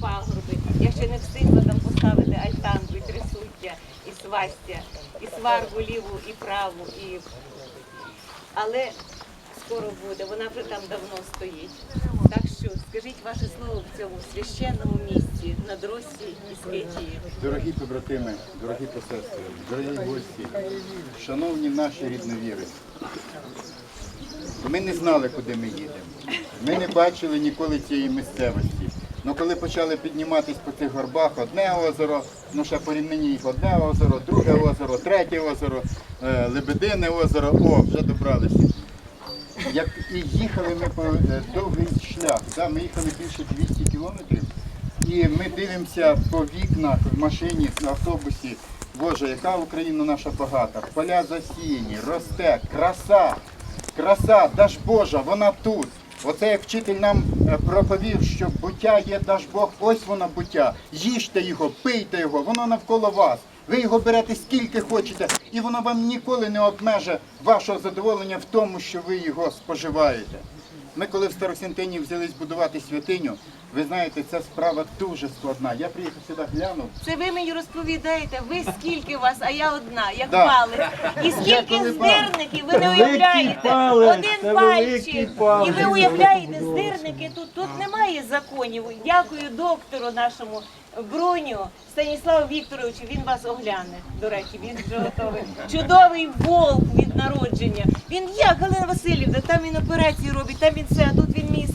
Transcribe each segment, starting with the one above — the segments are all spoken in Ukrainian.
пагорби. Я ще не встигла там поставити альтанку, і трисуття, і свастя, і сваргу ліву, і праву, і... Але скоро буде, вона вже там давно стоїть. Так що скажіть ваше слово в цьому священному місці над Росі і Скетії. Дорогі побратими, дорогі посестри, дорогі гості, шановні наші рідновіри. Ми не знали, куди ми їдемо. Ми не бачили ніколи цієї місцевості. Ну коли почали підніматись по цих горбах, одне озеро, ну ще по їх одне озеро, друге озеро, третє озеро, е, Лебедине озеро, о, вже добралися. Як і їхали ми по е, довгий шлях, да, ми їхали більше 200 кілометрів, і ми дивимося по вікнах в машині, в автобусі. Боже, яка Україна наша багата, поля засіяні, росте, краса, краса, даж Божа, вона тут. Оце як вчитель нам е, проповів, що буття є наш Бог, ось воно буття. Їжте його, пийте його, воно навколо вас. Ви його берете скільки хочете, і воно вам ніколи не обмеже вашого задоволення в тому, що ви його споживаєте. Ми, коли в Старосінтині взялись будувати святиню, ви знаєте, ця справа дуже складна. Я приїхав сюди, глянув. Це ви мені розповідаєте, ви скільки вас, а я одна, як Да. палець. І скільки коли здирників, ви не Великий уявляєте. палець, Один це великий пальчик. палець. І ви уявляєте, здирники тут, тут немає законів. Дякую доктору нашому Бруню Станіславу Вікторовичу. Він вас огляне. До речі, він вже готовий. Чудовий волк від народження. Він як Галина Васильівна, там він операції робить, там він все, а тут він мій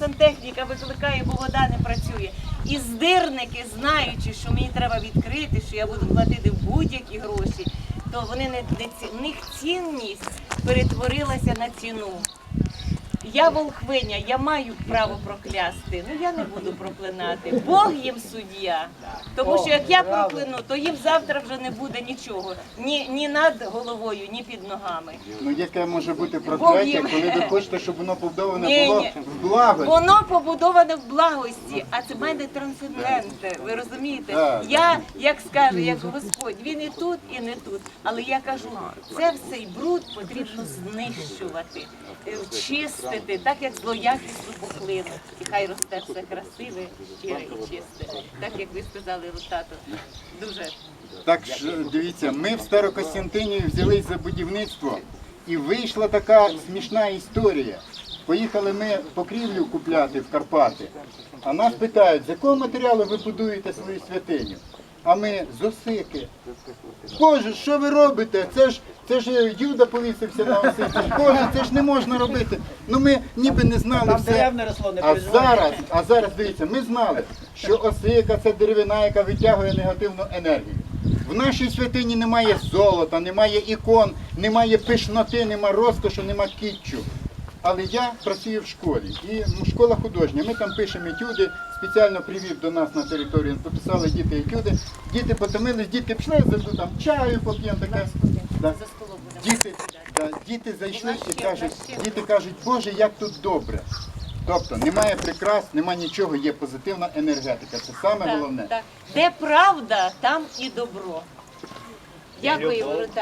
сантехніка викликає, бо вода не працює. І здирники, знаючи, що мені треба відкрити, що я буду платити будь-які гроші, то вони не, не в них цінність перетворилася на ціну. Я волхвиня, я маю право проклясти. Ну я не буду проклинати. Бог їм суддя. Тому що як я прокляну, то їм завтра вже не буде нічого. Ні, ні над головою, ні під ногами. Ну яке може бути прокляття, коли ви хочете, щоб воно побудоване було в благості? Воно побудоване в благості, а це мене трансценденте. Ви розумієте? Я, як скаже, як Господь, він і тут, і не тут. Але я кажу, це все й бруд потрібно знищувати, е, чистити, так як злоякісну пухлину. І хай росте все красиве, щире і чисте. Так як ви сказали, Ротато. Дуже Так ж дивіться, ми в Старокостянтині взялись за будівництво, і вийшла така смішна історія. Поїхали ми покрівлю купляти в Карпати, а нас питають, з якого матеріалу ви будуєте свою святиню? А ми з осики. Боже, що ви робите? Це ж це ж Юда повісився на осиці. Боже, це ж не можна робити. Ну ми ніби не знали Там все. дерев не росло, не А зараз, а зараз дивіться, ми знали, що осика це деревина, яка витягує негативну енергію. В нашій святині немає золота, немає ікон, немає пишноти, немає розкошу, немає кітчу. Але я працюю в школі, і ну, школа художня. Ми там пишемо етюди, спеціально привів до нас на територію, пописали діти етюди. Діти потомились, діти пішли, зайду там чаю поп'ємо таке. Да. за столом буде. Діти, да, діти зайшли і кажуть, діти кажуть, Боже, як тут добре. Тобто немає прикрас, немає нічого, є позитивна енергетика. Це саме головне. Так. Де правда, там і добро. Дякую, Ротато.